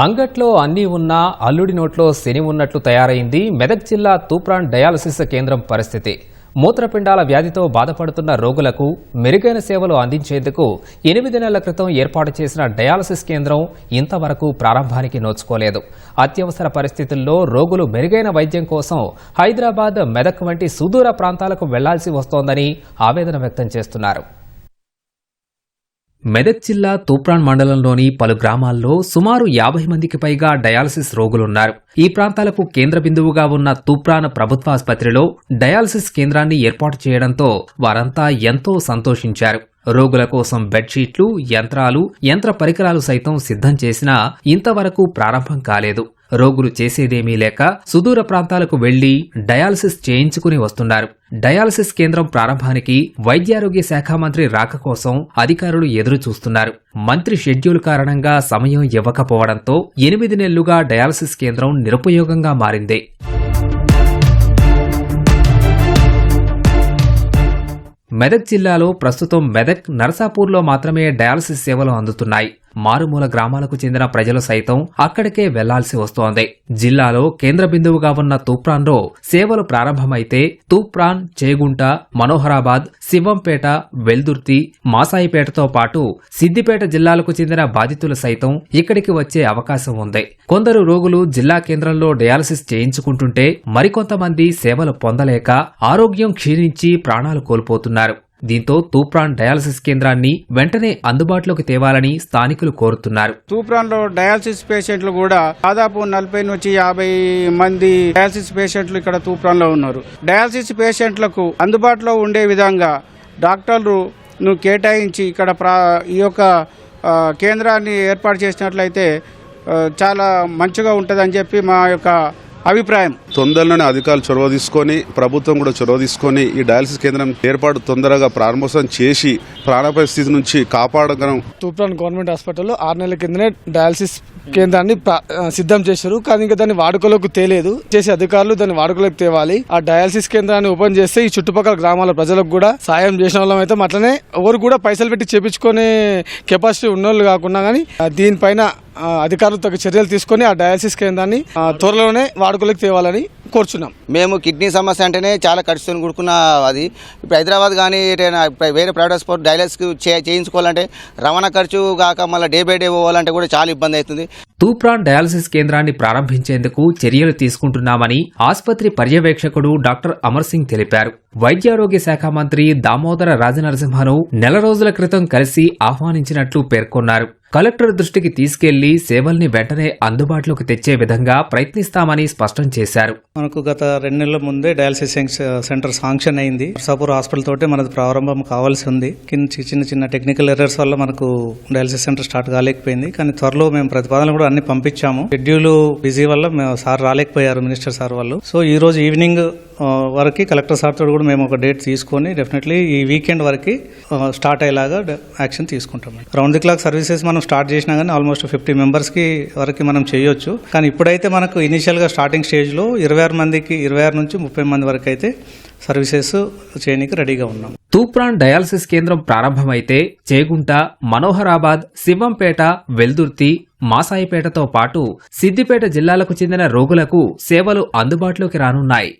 అంగట్లో అన్నీ ఉన్నా అల్లుడి నోట్లో శని ఉన్నట్లు తయారైంది మెదక్ జిల్లా తూప్రాన్ డయాలసిస్ కేంద్రం పరిస్థితి. మూత్రపిండాల వ్యాధితో బాధపడుతున్న రోగులకు మెరుగైన సేవలు అందించేందుకు ఎనిమిది నెలల క్రితం ఏర్పాటు చేసిన డయాలసిస్ కేంద్రం ఇంతవరకు ప్రారంభానికి నోచుకోలేదు. అత్యవసర పరిస్థితుల్లో రోగులు మెరుగైన వైద్యం కోసం హైదరాబాద్ మెదక్ వంటి సుదూర ప్రాంతాలకు వెళ్ళాల్సి వస్తోందని ఆవేదన వ్యక్తం చేస్తున్నారు. మెదక్ జిల్లా తూప్రాన్ మండలంలోని పలు గ్రామాల్లో సుమారు యాభై మందికి పైగా డయాలసిస్ రోగులున్నారు. ఈ ప్రాంతాలకు కేంద్ర బిందువుగా ఉన్న తూప్రాన్ ప్రభుత్వాసుపత్రిలో డయాలసిస్ కేంద్రాన్ని ఏర్పాటు చేయడంతో వారంతా ఎంతో సంతోషించారు. రోగుల కోసం బెడ్షీట్లు యంత్రాలు యంత్ర పరికరాలు సైతం సిద్ధం చేసినా ఇంతవరకు ప్రారంభం కాలేదు. రోగులు చేసేదేమీ లేక సుదూర ప్రాంతాలకు వెళ్ళి డయాలసిస్ చేయించుకుని వస్తున్నారు. డయాలసిస్ కేంద్రం ప్రారంభానికి వైద్యారోగ్య శాఖ మంత్రి రాక కోసం అధికారులు ఎదురు చూస్తున్నారు మంత్రి షెడ్యూల్ కారణంగా సమయం ఇవ్వకపోవడంతో ఎనిమిది నెలలుగా డయాలసిస్ కేంద్రం నిరుపయోగంగా మారింది. మెదక్ జిల్లాలో ప్రస్తుతం మెదక్ నరసాపూర్లో మాత్రమే డయాలసిస్ సేవలు అందుతున్నాయి. మారుమూల గ్రామాలకు చెందిన ప్రజలు సైతం అక్కడికే వెళ్ళాల్సి వస్తోంది. జిల్లాలో కేంద్ర బిందువుగా ఉన్న తూప్రాన్లో సేవలు ప్రారంభమైతే తూప్రాన్ చేగుంట మనోహరాబాద్ శివంపేట వెల్దుర్తి మాసాయిపేటతో పాటు సిద్దిపేట జిల్లాలకు చెందిన బాధితులు సైతం ఇక్కడికి వచ్చే అవకాశం ఉంది. కొందరు రోగులు జిల్లా కేంద్రంలో డయాలసిస్ చేయించుకుంటుంటే మరికొంతమంది సేవలు పొందలేక ఆరోగ్యం క్షీణించి ప్రాణాలు కోల్పోతున్నారు. దీంతో తూప్రాన్ డయాలసిస్ కేంద్రాన్ని వెంటనే అందుబాటులోకి తేవాలని స్థానికులు కోరుతున్నారు. తూప్రాన్లో డయాలసిస్ పేషెంట్లు కూడా దాదాపు నలభై నుంచి యాభై మంది డయాలసిస్ పేషెంట్లు ఇక్కడ తూప్రాన్లో ఉన్నారు. డయాలసిస్ పేషెంట్లకు అందుబాటులో ఉండే విధంగా డాక్టర్లు ను కేటాయించి ఇక్కడ ప్రా ఈ యొక్క కేంద్రాన్ని ఏర్పాటు చేసినట్లయితే చాలా మంచిగా ఉంటుందని చెప్పి మా యొక్క అభిప్రాయం. తొందరలోనే అధికారులు చొరవ తీసుకొని ప్రభుత్వం కూడా చొరవ తీసుకొని ఈ డయాలసిస్ కేంద్రం ఏర్పాటు తొందరగా ప్రారంభోత్సవం చేసి ప్రాణాపాయ స్థితి నుంచి కాపాడగలం. తూప్రాన్ గవర్నమెంట్ హాస్పిటల్లో ఆరు నెలల కిందనే డయాలసిస్ కేంద్రాన్ని సిద్ధం చేశారు. కానీ ఇంకా దాన్ని వాడుకలోకి తేలేదు. చేసే అధికారులు దాన్ని వాడుకలోకి తేవాలి. ఆ డయాలసిస్ కేంద్రాన్ని ఓపెన్ చేస్తే ఈ చుట్టుపక్కల గ్రామాల ప్రజలకు కూడా సాయం చేసిన వాళ్ళం అయితే అట్లనే ఎవరు కూడా పైసలు పెట్టి చేపించుకునే కెపాసిటీ ఉన్నోళ్ళు కాకుండా కానీ దీనిపైన అధికారులు తగ్గ చర్యలు తీసుకొని ఆ డయాలసిస్ కేంద్రాన్ని త్వరలోనే వాడుకలోకి తేవాలని కోరుచున్నాం. మేము కిడ్నీ సమస్య అంటేనే చాలా ఖర్చుతో కూడుకున్న అది. ఇప్పుడు హైదరాబాద్ కానీ వేరే ప్రైవేట్ హాస్పిటల్ చే చేయించుకోవాలంటే రవాణా ఖర్చు కాక మళ్ళీ డే బై డే పోవాలంటే కూడా చాలా ఇబ్బంది అవుతుంది. తూప్రాన్ డయాలసిస్ కేంద్రాన్ని ప్రారంభించేందుకు చర్యలు తీసుకుంటున్నామని ఆసుపత్రి పర్యవేక్షకుడు డాక్టర్ అమర్ సింగ్ తెలిపారు. వైద్యారోగ్య శాఖ మంత్రి దామోదర రాజనరసింహను నెల రోజుల క్రితం కలిసి ఆహ్వానించినట్లు పేర్కొన్నారు. కలెక్టర్ దృష్టికి తీసుకెళ్ళి సేవల్ని వెంటనే అందుబాటులోకి తెచ్చే విధంగా ప్రయత్నిస్తామని స్పష్టం చేశారు. మనకు గత రెండు నెలల ముందే డయాలసిస్ సెంటర్ సాంక్షన్ అయింది. నర్సాపూర్ హాస్పిటల్ తోటే మనది ప్రారంభం కావాల్సి ఉంది. కింద చిన్న చిన్న టెక్నికల్ ఎర్రర్స్ వల్ల మనకు డయాలసిస్ సెంటర్ స్టార్ట్ కాలేకపోయింది. కానీ త్వరలో మేము ప్రతిపాదనలు కూడా అన్ని పంపించాము. షెడ్యూల్ బిజీ వల్ల మేము సార్ రాలేకపోయారు మినిస్టర్ సార్ వాళ్ళు. సో ఈ రోజు ఈవినింగ్ వరకు కలెక్టర్ సార్ కూడా మేము ఒక డేట్ తీసుకొని డెఫినెట్లీ ఈ వీకెండ్ వరకు స్టార్ట్ అయ్యేలాగా యాక్షన్ తీసుకుంటాం రౌండ్ ది క్లాక్ సర్వీసెస్ మనం స్టార్ట్ చేసినా కానీ ఆల్మోస్ట్ ఫిఫ్టీ మెంబర్స్కి వరకు మనం చేయొచ్చు. కానీ ఇప్పుడైతే మనకు ఇనిషియల్గా స్టార్టింగ్ స్టేజ్లో ఇరవై ఆరు మందికి ఇరవై ఆరు నుంచి ముప్పై మంది వరకు అయితే సర్వీసెస్ చేయడానికి రెడీగా ఉన్నాం. తూప్రాన్ డయాలసిస్ కేంద్రం ప్రారంభమైతే చేగుంట మనోహరాబాద్ శివంపేట వెల్దుర్తి మాసాయిపేటతో పాటు సిద్దిపేట జిల్లాలకు చెందిన రోగులకు సేవలు అందుబాటులోకి రానున్నాయి.